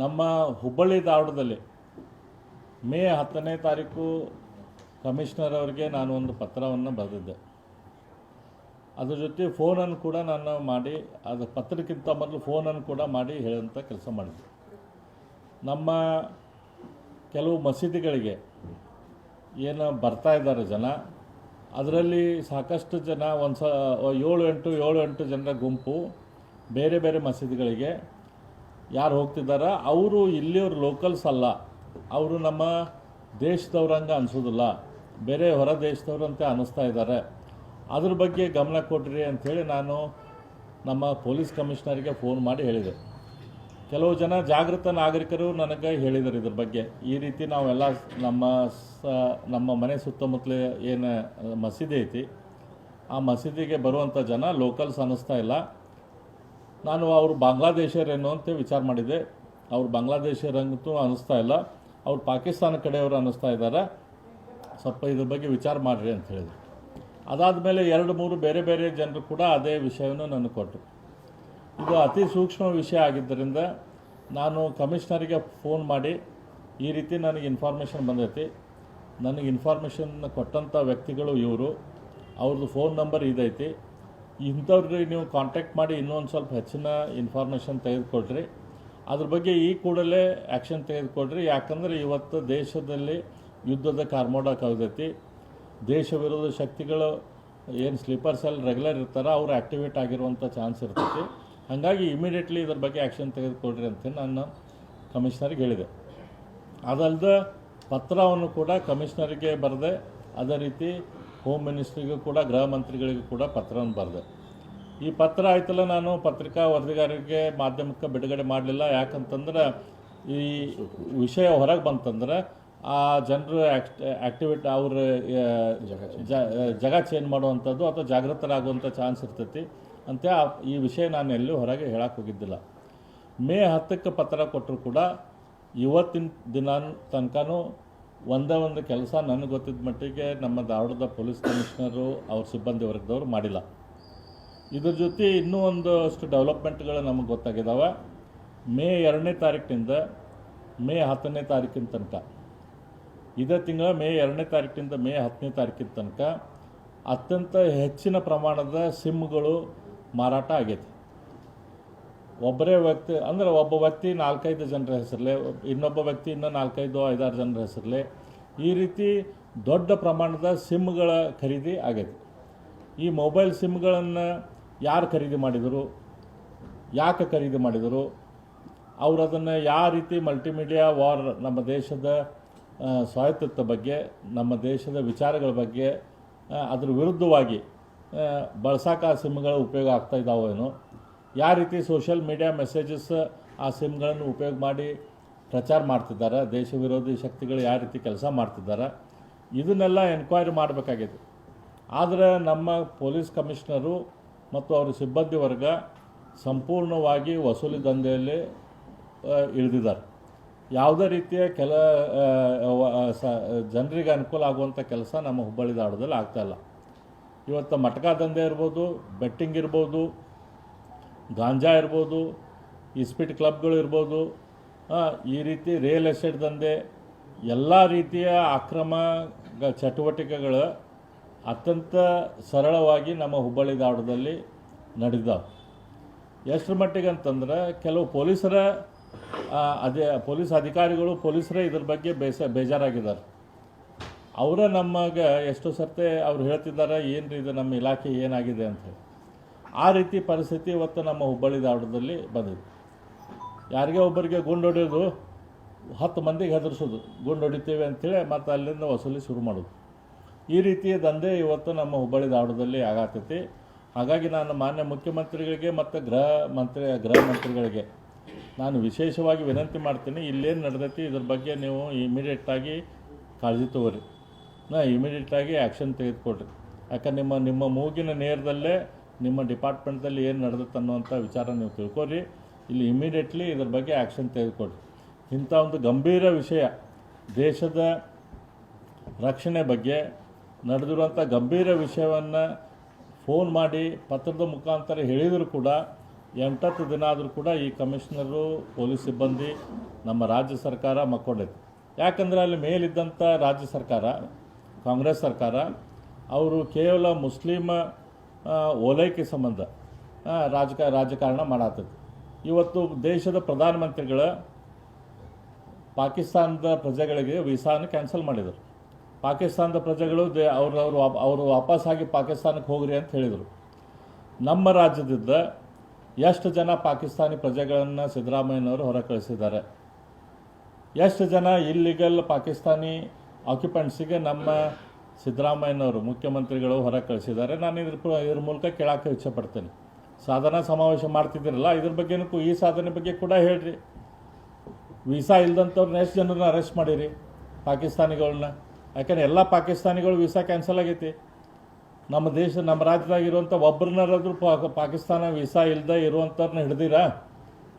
ನಮ್ಮ ಹುಬ್ಬಳ್ಳಿ ಧಾರವಾಡದಲ್ಲಿ ಮೇ ಹತ್ತನೇ ತಾರೀಕು ಕಮಿಷನರ್ ಅವರಿಗೆ ನಾನು ಒಂದು ಪತ್ರವನ್ನು ಬರೆದಿದ್ದೆ. ಅದ್ರ ಜೊತೆ ಫೋನನ್ನು ಕೂಡ ನಾನು ಮಾಡಿ, ಅದು ಪತ್ರಕ್ಕಿಂತ ಮೊದಲು ಫೋನನ್ನು ಕೂಡ ಮಾಡಿ ಹೇಳುವಂಥ ಕೆಲಸ ಮಾಡಿದ್ದೆ. ನಮ್ಮ ಕೆಲವು ಮಸೀದಿಗಳಿಗೆ ಏನು ಬರ್ತಾ ಇದ್ದಾರೆ ಜನ. ಅದರಲ್ಲಿ ಸಾಕಷ್ಟು ಜನ ಒಂದು ಸ ಏಳು ಎಂಟು ಏಳು ಎಂಟು ಜನರ ಗುಂಪು ಬೇರೆ ಬೇರೆ ಮಸೀದಿಗಳಿಗೆ ಯಾರು ಹೋಗ್ತಿದ್ದಾರೆ? ಅವರು ಇಲ್ಲಿಯವ್ರು ಲೋಕಲ್ಸ್ ಅಲ್ಲ. ಅವರು ನಮ್ಮ ದೇಶದವ್ರಂಗೆ ಅನಿಸೋದಿಲ್ಲ. ಬೇರೆ ಹೊರ ದೇಶದವ್ರಂತೆ ಅನ್ನಿಸ್ತಾ ಇದ್ದಾರೆ. ಅದ್ರ ಬಗ್ಗೆ ಗಮನ ಕೊಡ್ರಿ ಅಂಥೇಳಿ ನಾನು ನಮ್ಮ ಪೊಲೀಸ್ ಕಮಿಷನರ್ಗೆ ಫೋನ್ ಮಾಡಿ ಹೇಳಿದೆ. ಕೆಲವು ಜನ ಜಾಗೃತ ನಾಗರಿಕರು ನನಗೆ ಹೇಳಿದರು ಇದ್ರ ಬಗ್ಗೆ. ಈ ರೀತಿ ನಾವೆಲ್ಲ ನಮ್ಮ ಸ, ನಮ್ಮ ಮನೆ ಸುತ್ತಮುತ್ತಲ ಏನು ಮಸೀದಿ ಐತಿ, ಆ ಮಸೀದಿಗೆ ಬರುವಂಥ ಜನ ಲೋಕಲ್ಸ್ ಅನ್ನಿಸ್ತಾ ಇಲ್ಲ. ನಾನು ಅವರು ಬಾಂಗ್ಲಾದೇಶರೇನು ಅಂತ ವಿಚಾರ ಮಾಡಿದೆ. ಅವರು ಬಾಂಗ್ಲಾದೇಶರಂತೂ ಅನ್ನಿಸ್ತಾ ಇಲ್ಲ. ಅವ್ರು ಪಾಕಿಸ್ತಾನ ಕಡೆಯವರು ಅನ್ನಿಸ್ತಾ ಇದ್ದಾರೆ. ಸ್ವಲ್ಪ ಇದ್ರ ಬಗ್ಗೆ ವಿಚಾರ ಮಾಡಿರಿ ಅಂತ ಹೇಳಿದರು. ಅದಾದ ಮೇಲೆ ಎರಡು ಮೂರು ಬೇರೆ ಬೇರೆ ಜನರು ಕೂಡ ಅದೇ ವಿಷಯವನ್ನು ನನಗೆ ಕೊಟ್ಟರು. ಇದು ಅತಿ ಸೂಕ್ಷ್ಮ ವಿಷಯ ಆಗಿದ್ದರಿಂದ ನಾನು ಕಮಿಷನರಿಗೆ ಫೋನ್ ಮಾಡಿ ಈ ರೀತಿ ನನಗೆ ಇನ್ಫಾರ್ಮೇಷನ್ ಬಂದೈತಿ. ನನಗೆ ಇನ್ಫಾರ್ಮೇಷನ್ ಕೊಟ್ಟಂಥ ವ್ಯಕ್ತಿಗಳು ಇವರು. ಅವ್ರದ್ದು ಫೋನ್ ನಂಬರ್ ಇದೈತಿ. ಇಂಥವ್ರಿಗೆ ನೀವು ಕಾಂಟ್ಯಾಕ್ಟ್ ಮಾಡಿ ಇನ್ನೊಂದು ಸ್ವಲ್ಪ ಹೆಚ್ಚಿನ ಇನ್ಫಾರ್ಮೇಷನ್ ತೆಗೆದುಕೊಡ್ರಿ ಅದ್ರ ಬಗ್ಗೆ ಈ ಕೂಡಲೇ ಆ್ಯಕ್ಷನ್ ತೆಗೆದುಕೊಡ್ರಿ ಯಾಕಂದರೆ ಇವತ್ತು ದೇಶದಲ್ಲಿ ಯುದ್ಧದ ಕಾರ್ಮೋಡ ಕವಿದೈತಿ. ದೇಶ ವಿರೋಧ ಶಕ್ತಿಗಳು ಏನು ಸ್ಲೀಪರ್ ಸೆಲ್ ರೆಗ್ಯುಲರ್ ಇರ್ತಾರೆ ಅವ್ರು ಆ್ಯಕ್ಟಿವೇಟ್ ಆಗಿರುವಂಥ ಚಾನ್ಸ್ ಇರ್ತೈತಿ. ಹಾಗಾಗಿ ಇಮಿಡಿಯೇಟ್ಲಿ ಇದ್ರ ಬಗ್ಗೆ ಆ್ಯಕ್ಷನ್ ತೆಗೆದುಕೊಡ್ರಿ ಅಂತ ನಾನು ಕಮಿಷನರ್ಗೆ ಹೇಳಿದೆ. ಅದಲ್ಲದೆ ಪತ್ರವನ್ನು ಕೂಡ ಕಮಿಷನರ್ಗೆ ಬರದೆ ಅದೇ ರೀತಿ ಹೋಮ್ ಮಿನಿಸ್ಟ್ರಿಗೂ ಕೂಡ, ಗೃಹ ಮಂತ್ರಿಗಳಿಗೂ ಕೂಡ ಪತ್ರವನ್ನು ಬರೆದೆ. ಈ ಪತ್ರ ಆಯ್ತಲ್ಲ, ನಾನು ಪತ್ರಿಕಾ ವರದಿಗಾರರಿಗೆ ಮಾಧ್ಯಮಕ್ಕೆ ಬಿಡುಗಡೆ ಮಾಡಲಿಲ್ಲ. ಯಾಕಂತಂದ್ರೆ, ಈ ವಿಷಯ ಹೊರಗೆ ಬಂತಂದ್ರೆ, ಆ ಜನರು ಆ್ಯಕ್ಟಿವೇಟ್ ಅವ್ರ ಜಗ ಚೇಂಜ್ ಮಾಡುವಂಥದ್ದು ಅಥವಾ ಜಾಗೃತರಾಗುವಂಥ ಚಾನ್ಸ್ ಇರ್ತೈತಿ ಅಂತ ಈ ವಿಷಯ ನಾನು ಎಲ್ಲೂ ಹೊರಗೆ ಹೇಳಕ್ಕೆ ಹೋಗಿದ್ದಿಲ್ಲ. ಮೇ ಹತ್ತಕ್ಕೆ ಪತ್ರ ಕೊಟ್ಟರು ಕೂಡ, ಇವತ್ತಿನ ದಿನ ತನಕನೂ ಒಂದೇ ಒಂದು ಕೆಲಸ ನನಗೆ ಗೊತ್ತಿದ್ದ ಮಟ್ಟಿಗೆ ನಮ್ಮ ಧಾರವಾಡದ ಪೊಲೀಸ್ ಕಮಿಷನರು ಅವ್ರ ಸಿಬ್ಬಂದಿ ವರ್ಗದವರು ಮಾಡಿಲ್ಲ. ಇದ್ರ ಜೊತೆ ಇನ್ನೂ ಒಂದಷ್ಟು ಡೆವಲಪ್ಮೆಂಟ್ಗಳು ನಮಗೆ ಗೊತ್ತಾಗಿದ್ದಾವೆ ಮೇ ಎರಡನೇ ತಾರೀಕಿನಿಂದ ಮೇ ಹತ್ತನೇ ತಾರೀಕಿನ ತನಕ. ಇದೇ ತಿಂಗಳ ಮೇ ಎರಡನೇ ತಾರೀಕಿನಿಂದ ಮೇ ಹತ್ತನೇ ತಾರೀಕಿನ ತನಕ ಅತ್ಯಂತ ಹೆಚ್ಚಿನ ಪ್ರಮಾಣದ ಸಿಮ್ಗಳು ಮಾರಾಟ ಆಗೈತಿ. ಒಬ್ಬರೇ ವ್ಯಕ್ತಿ, ಅಂದರೆ ಒಬ್ಬ ವ್ಯಕ್ತಿ ನಾಲ್ಕೈದು ಜನರ ಹೆಸರಲ್ಲೇ ಇನ್ನೊಬ್ಬ ವ್ಯಕ್ತಿ ಇನ್ನೂ ನಾಲ್ಕೈದು, ಐದಾರು ಜನರ ಹೆಸರಲ್ಲೇ ಈ ರೀತಿ ದೊಡ್ಡ ಪ್ರಮಾಣದ ಸಿಮ್ಗಳ ಖರೀದಿ ಆಗೈತಿ. ಈ ಮೊಬೈಲ್ ಸಿಮ್ಗಳನ್ನು ಯಾರು ಖರೀದಿ ಮಾಡಿದರು? ಯಾಕೆ ಖರೀದಿ ಮಾಡಿದರು? ಅವರು ಅದನ್ನು ಯಾವ ರೀತಿ ಮಲ್ಟಿಮೀಡಿಯಾ ವಾರ್ ನಮ್ಮ ದೇಶದ ಸ್ವಾಯತ್ತತ್ವ ಬಗ್ಗೆ, ನಮ್ಮ ದೇಶದ ವಿಚಾರಗಳ ಬಗ್ಗೆ ಅದ್ರ ವಿರುದ್ಧವಾಗಿ ಬಳಸಾಕ ಸಿಮ್ಗಳ ಉಪಯೋಗ ಆಗ್ತಾ ಇದ್ದಾವೇನೋ ಯಾವ ರೀತಿ ಸೋಷಿಯಲ್ ಮೀಡಿಯಾ ಮೆಸೇಜಸ್ ಆ ಸಿಮ್ಗಳನ್ನು ಉಪಯೋಗ ಮಾಡಿ ಪ್ರಚಾರ ಮಾಡ್ತಿದ್ದಾರೆ, ದೇಶ ವಿರೋಧಿ ಶಕ್ತಿಗಳು ಯಾವ ರೀತಿ ಕೆಲಸ ಮಾಡ್ತಿದ್ದಾರೆ, ಇದನ್ನೆಲ್ಲ ಎನ್ಕ್ವೈರಿ ಮಾಡಬೇಕಾಗಿದೆ ಆದರೆ ನಮ್ಮ ಪೊಲೀಸ್ ಕಮಿಷನರು ಮತ್ತು ಅವರ ಸಿಬ್ಬಂದಿ ವರ್ಗ ಸಂಪೂರ್ಣವಾಗಿ ವಸೂಲಿ ದಂಧೆಯಲ್ಲಿ ಇಳಿದಿದ್ದಾರೆ. ಯಾವುದೇ ರೀತಿಯ ಕೆಲ ಜನರಿಗೆ ಅನುಕೂಲ ಆಗುವಂಥ ಕೆಲಸ ನಮ್ಮ ಹುಬ್ಬಳ್ಳಿ ಧಾರವಾಡದಲ್ಲಿ ಆಗ್ತಾಯಿಲ್ಲ ಇವತ್ತು ಮಟಕಾ ದಂಧೆ ಇರ್ಬೋದು, ಬೆಟ್ಟಿಂಗ್ ಇರ್ಬೋದು ಗಾಂಜಾ ಇರ್ಬೋದು ಇಸ್ಪಿಟ್ ಕ್ಲಬ್ಗಳು ಇರ್ಬೋದು ಈ ರೀತಿ ರಿಯಲ್ ಎಸ್ಟೇಟ್ ದಂಧೆ, ಎಲ್ಲ ರೀತಿಯ ಅಕ್ರಮ ಚಟುವಟಿಕೆಗಳು ಅತ್ಯಂತ ಸರಳವಾಗಿ ನಮ್ಮ ಹುಬ್ಬಳ್ಳಿ ಧಾರವಾಡದಲ್ಲಿ ನಡೆದಾವೆ. ಎಷ್ಟರ ಮಟ್ಟಿಗೆ ಅಂತಂದ್ರೆ ಕೆಲವು ಪೊಲೀಸರ ಅದೇ, ಪೊಲೀಸ್ ಅಧಿಕಾರಿಗಳು ಪೊಲೀಸರೇ ಇದ್ರ ಬಗ್ಗೆ ಬೇಸ, ಬೇಜಾರಾಗಿದ್ದಾರೆ. ಅವರ ನಮಗೆ ಎಷ್ಟೋ ಸರ್ತೆ ಅವ್ರು ಹೇಳ್ತಿದ್ದಾರೆ ಏನು ಇದು ನಮ್ಮ ಇಲಾಖೆ ಏನಾಗಿದೆ ಅಂತ ಹೇಳಿ. ಆ ರೀತಿ ಪರಿಸ್ಥಿತಿ ಇವತ್ತು ನಮ್ಮ ಹುಬ್ಬಳ್ಳಿ ಧಾರವಾಡದಲ್ಲಿ ಬಂದಿದೆ. ಯಾರಿಗೆ ಒಬ್ಬರಿಗೆ ಗುಂಡು ಹೊಡೆಯೋದು? ಹತ್ತು ಮಂದಿಗೆ ಹೆದರ್ಸೋದು. ಗುಂಡು ಹೊಡಿತೀವಿ ಅಂತೇಳಿ ಮತ್ತು ಅಲ್ಲಿಂದ ವಸೂಲಿ ಶುರು ಮಾಡೋದು. ಈ ರೀತಿಯ ದಂಧೆ ಇವತ್ತು ನಮ್ಮ ಹುಬ್ಬಳ್ಳಿ ಧಾರವಾಡದಲ್ಲಿ ಆಗತ್ತೈತಿ ಹಾಗಾಗಿ ನಾನು ಮಾನ್ಯ ಮುಖ್ಯಮಂತ್ರಿಗಳಿಗೆ ಮತ್ತು ಗೃಹ ಮಂತ್ರಿ, ಗೃಹ ಮಂತ್ರಿಗಳಿಗೆ ನಾನು ವಿಶೇಷವಾಗಿ ವಿನಂತಿ ಮಾಡ್ತೀನಿ, ಇಲ್ಲೇನು ನಡೆದೈತಿ ಇದ್ರ ಬಗ್ಗೆ ನೀವು ಇಮಿಡಿಯೇಟಾಗಿ ಕಾಳಜಿ ತಗೋರಿ. ನಾ ಇಮಿಡಿಯೇಟಾಗಿ ಆ್ಯಕ್ಷನ್ ತೆಗೆದುಕೊಡ್ರಿ ಯಾಕಂದ್ರೆ ನಿಮ್ಮ ನಿಮ್ಮ ಮೂಗಿನ ನೇರದಲ್ಲೇ ನಿಮ್ಮ ಡಿಪಾರ್ಟ್ಮೆಂಟ್ದಲ್ಲಿ ಏನು ನಡೆದತ್ತೆ ಅನ್ನುವಂಥ ವಿಚಾರ ನೀವು ತಿಳ್ಕೊರಿ ಇಲ್ಲಿ ಇಮಿಡಿಯೇಟ್ಲಿ ಇದ್ರ ಬಗ್ಗೆ ಆ್ಯಕ್ಷನ್ ತೆಗೆದುಕೊಡಿ ಇಂಥ ಒಂದು ಗಂಭೀರ ವಿಷಯ ದೇಶದ ರಕ್ಷಣೆ ಬಗ್ಗೆ ನಡೆದಿರುವಂಥ ಗಂಭೀರ ವಿಷಯವನ್ನು ಫೋನ್ ಮಾಡಿ ಪತ್ರದ ಮುಖಾಂತರ ಹೇಳಿದರೂ ಕೂಡ ಎಂಟತ್ತು ದಿನ ಆದರೂ ಕೂಡ ಈ ಕಮಿಷನರು ಪೊಲೀಸ್ ಸಿಬ್ಬಂದಿ ನಮ್ಮ ರಾಜ್ಯ ಸರ್ಕಾರ ಮಕ್ಕೊಂಡೈತೆ. ಯಾಕಂದರೆ ಅಲ್ಲಿ ಮೇಲಿದ್ದಂಥ ರಾಜ್ಯ ಸರ್ಕಾರ, ಕಾಂಗ್ರೆಸ್ ಸರ್ಕಾರ, ಅವರು ಕೇವಲ ಮುಸ್ಲಿಮ ಓಲೈಕೆ ಸಂಬಂಧ ರಾಜಕ, ರಾಜಕಾರಣ ಮಾಡತ್ತೈತಿ ಇವತ್ತು ದೇಶದ ಪ್ರಧಾನಮಂತ್ರಿಗಳ ಪಾಕಿಸ್ತಾನದ ಪ್ರಜೆಗಳಿಗೆ ವೀಸಾನ ಕ್ಯಾನ್ಸಲ್ ಮಾಡಿದರು. ಪಾಕಿಸ್ತಾನದ ಪ್ರಜೆಗಳು ದೇ, ಅವ್ರು, ಅವರು ಅವರು ವಾಪಸ್ಸಾಗಿ ಪಾಕಿಸ್ತಾನಕ್ಕೆ ಹೋಗ್ರಿ ಅಂತ ಹೇಳಿದರು. ನಮ್ಮ ರಾಜ್ಯದಿಂದ ಎಷ್ಟು ಜನ ಪಾಕಿಸ್ತಾನಿ ಪ್ರಜೆಗಳನ್ನು ಸಿದ್ದರಾಮಯ್ಯನವರು ಹೊರ ಕಳಿಸಿದ್ದಾರೆ? ಎಷ್ಟು ಜನ ಇಲ್ಲಿಗಲ್ ಪಾಕಿಸ್ತಾನಿ ಆಕ್ಯುಪೆಂಟ್ಸಿಗೆ ನಮ್ಮ ಸಿದ್ದರಾಮಯ್ಯನವರು ಮುಖ್ಯಮಂತ್ರಿಗಳು ಹೊರ ಕಳಿಸಿದ್ದಾರೆ. ನಾನು ಇದ್ರ ಇದ್ರ ಮೂಲಕ ಕೇಳಕ್ಕೆ ಇಚ್ಛೆಪಡ್ತೇನೆ. ಸಾಧನಾ ಸಮಾವೇಶ ಮಾಡ್ತಿದ್ದೀರಲ್ಲ, ಇದ್ರ ಬಗ್ಗೆನೂ ಈ ಸಾಧನೆ ಬಗ್ಗೆ ಕೂಡ ಹೇಳ್ರಿ. ವೀಸಾ ಇಲ್ದಂಥವ್ರನ್ನ ಎಷ್ಟು ಜನರನ್ನ ಅರೆಸ್ಟ್ ಮಾಡಿರಿ? ಪಾಕಿಸ್ತಾನಿಗಳನ್ನ ಯಾಕಂದರೆ ಎಲ್ಲ ಪಾಕಿಸ್ತಾನಿಗಳು ವೀಸಾ ಕ್ಯಾನ್ಸಲ್ ಆಗೈತಿ. ನಮ್ಮ ದೇಶ, ನಮ್ಮ ರಾಜ್ಯದಾಗ ಇರುವಂಥ ಒಬ್ಬರನ್ನಾದ್ರೂ ಪಾಕಿಸ್ತಾನ ವೀಸಾ ಇಲ್ಲದೆ ಇರುವಂಥವ್ರನ್ನ ಹಿಡ್ದಿರಾ?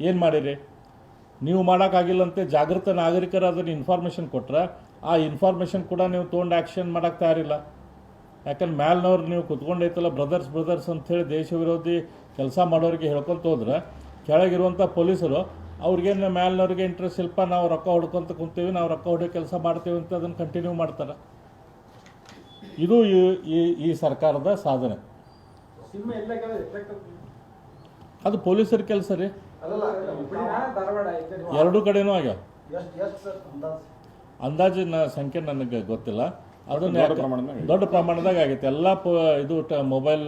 ಏನು ಮಾಡಿರಿ? ನೀವು ಮಾಡೋಕ್ಕಾಗಿಲ್ಲಂತೆ ಜಾಗೃತ ನಾಗರಿಕರು ಅದನ್ನು ಇನ್ಫಾರ್ಮೇಷನ್ ಕೊಟ್ಟರೆ ಆ ಇನ್ಫಾರ್ಮೇಷನ್ ಕೂಡ ನೀವು ತೊಗೊಂಡು ಆ್ಯಕ್ಷನ್ ಮಾಡೋಕ್ಕೆ ತಯಾರಿಲ್ಲ. ಯಾಕಂದ್ರೆ ಮ್ಯಾಲ್ನವ್ರು ನೀವು ಕುತ್ಕೊಂಡೈತಲ್ಲ ಬ್ರದರ್ಸ್ ಬ್ರದರ್ಸ್ ಅಂಥೇಳಿ ದೇಶ ವಿರೋಧಿ ಕೆಲಸ ಮಾಡೋರಿಗೆ ಹೇಳ್ಕೊಂತ ಹೋದ್ರೆ ಕೆಳಗಿರುವಂಥ ಪೊಲೀಸರು ಅವ್ರಿಗೇನು ಮ್ಯಾಲ್ನವ್ರಿಗೆ ಇಂಟ್ರೆಸ್ಟ್ ಇಲ್ಪ ನಾವು ರೊಕ್ಕ ಹೊಡ್ಕೊಂತ ಕುಂತೀವಿ ನಾವು ರೊಕ್ಕ ಹೊಡೆಯೋ ಕೆಲಸ ಮಾಡ್ತೀವಿ ಅಂತ ಅದನ್ನು ಕಂಟಿನ್ಯೂ ಮಾಡ್ತಾರೆ. ಇದು ಈ- ಈ ಸರ್ಕಾರದ ಸಾಧನೆ. ಅದು ಪೊಲೀಸರ ಕೆಲಸ ರೀ. ಎರಡೂ ಕಡೆನೂ ಆಗ್ಯಾವ. ಅಂದಾಜಿನ ಸಂಖ್ಯೆ ನನಗೆ ಗೊತ್ತಿಲ್ಲ. ಅದನ್ನ ದೊಡ್ಡ ಪ್ರಮಾಣದಾಗ ಆಗೈತೆ. ದೊಡ್ಡ ಪ್ರಮಾಣದಾಗ ಆಗೈತೆ. ಎಲ್ಲ ಪ ಇದು ಮೊಬೈಲ್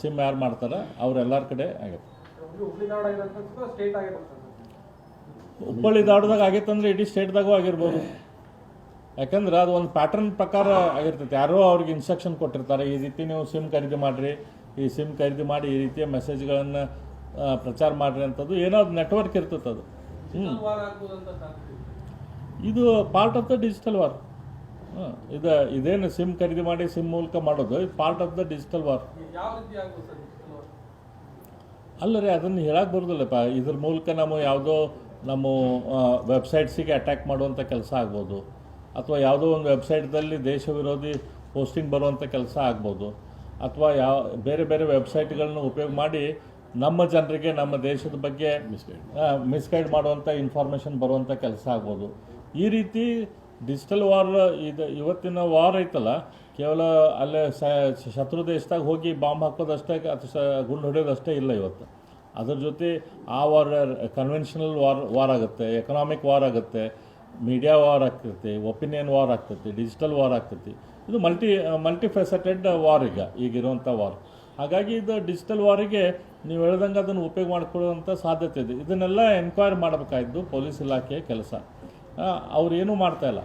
ಸಿಮ್ ಯಾರು ಮಾಡ್ತಾರೆ ಅವ್ರೆಲ್ಲರ ಕಡೆ ಆಗೈತೆ. ಹುಬ್ಬಳ್ಳಿ ದಾಡ್ದಾಗ ಆಗೈತೆ ಅಂದ್ರೆ ಇಡೀ ಸ್ಟೇಟ್ದಾಗೂ ಆಗಿರ್ಬೋದು. ಯಾಕಂದ್ರೆ ಅದು ಒಂದು ಪ್ಯಾಟರ್ನ್ ಪ್ರಕಾರ ಆಗಿರ್ತೈತೆ. ಯಾರೋ ಅವ್ರಿಗೆ ಇನ್ಸ್ಟ್ರಕ್ಷನ್ ಕೊಟ್ಟಿರ್ತಾರೆ ಈ ರೀತಿ ನೀವು ಸಿಮ್ ಖರೀದಿ ಮಾಡಿರಿ ಈ ಸಿಮ್ ಖರೀದಿ ಮಾಡಿ ಈ ರೀತಿಯ ಮೆಸೇಜ್ಗಳನ್ನು ಪ್ರಚಾರ ಮಾಡ್ರಿ ಅಂತದ್ದು ಏನೋ ನೆಟ್ವರ್ಕ್ ಇರ್ತದೆ ಅದು. ಹ್ಞೂ ಇದು part of the digital war ಇದು ಇದೇನು ಸಿಮ್ ಖರೀದಿ ಮಾಡಿ ಸಿಮ್ ಮೂಲಕ ಮಾಡೋದು ಇದು part of the digital war ಅಲ್ಲ ರೀ ಅದನ್ನು ಹೇಳಕ್ಕೆ ಬರೋದಿಲ್ಲಪ್ಪ ಇದ್ರ ಮೂಲಕ ನಾವು ಯಾವುದೋ ನಮ್ಮ ವೆಬ್ಸೈಟ್ಸಿಗೆ ಅಟ್ಯಾಕ್ ಮಾಡುವಂಥ ಕೆಲಸ ಆಗ್ಬೋದು. ಅಥವಾ ಯಾವುದೋ ಒಂದು ವೆಬ್ಸೈಟ್ದಲ್ಲಿ ದೇಶ ವಿರೋಧಿ ಪೋಸ್ಟಿಂಗ್ ಬರುವಂಥ ಕೆಲಸ ಆಗ್ಬೋದು. ಅಥವಾ ಯಾವ ಬೇರೆ ಬೇರೆ ವೆಬ್ಸೈಟ್ಗಳನ್ನ ಉಪಯೋಗ ಮಾಡಿ ನಮ್ಮ ಜನರಿಗೆ ನಮ್ಮ ದೇಶದ ಬಗ್ಗೆ ಮಿಸ್ಗೈಡ್ ಮಾಡುವಂಥ ಇನ್ಫಾರ್ಮೇಷನ್ ಬರುವಂಥ ಕೆಲಸ ಆಗ್ಬೋದು. ಈ ರೀತಿ ಡಿಜಿಟಲ್ ವಾರ್ ಇದು ಇವತ್ತಿನ ವಾರ್ ಐತಲ್ಲ ಕೇವಲ ಅಲ್ಲೇ ಸ ಶತ್ರು ದೇಶದಾಗ ಹೋಗಿ ಬಾಂಬ್ ಹಾಕೋದಷ್ಟೇ ಅಥವಾ ಸ ಗುಂಡು ಹೊಡೆಯೋದಷ್ಟೇ ಇಲ್ಲ ಇವತ್ತು. ಅದ್ರ ಜೊತೆ ಆ ವಾರ್ ಕನ್ವೆನ್ಷನಲ್ ವಾರ್ ವಾರ್ ಆಗುತ್ತೆ ಎಕನಾಮಿಕ್ ವಾರ್ ಆಗುತ್ತೆ ಮೀಡಿಯಾ ವಾರ್ ಆಗ್ತೈತಿ ಒಪಿನಿಯನ್ ವಾರ್ ಆಗ್ತೈತಿ ಡಿಜಿಟಲ್ ವಾರ್ ಆಗ್ತೈತಿ. ಇದು ಮಲ್ಟಿ ಮಲ್ಟಿ ಫೆಸೆಟೆಡ್ ವಾರ್ ಈಗ ಈಗಿರುವಂಥ ವಾರ್ ಹಾಗಾಗಿ ಇದು ಡಿಜಿಟಲ್ ವಾರಿಗೆ ನೀವು ಹೇಳ್ದಂಗೆ ಅದನ್ನು ಉಪಯೋಗ ಮಾಡ್ಕೊಳ್ಳುವಂಥ ಸಾಧ್ಯತೆ ಇದೆ. ಇದನ್ನೆಲ್ಲ ಎನ್ಕ್ವೈರ್ ಮಾಡಬೇಕಾಯಿದ್ದು ಪೊಲೀಸ್ ಇಲಾಖೆಯ ಕೆಲಸ. ಅವ್ರು ಏನೂ ಮಾಡ್ತಾ ಇಲ್ಲ.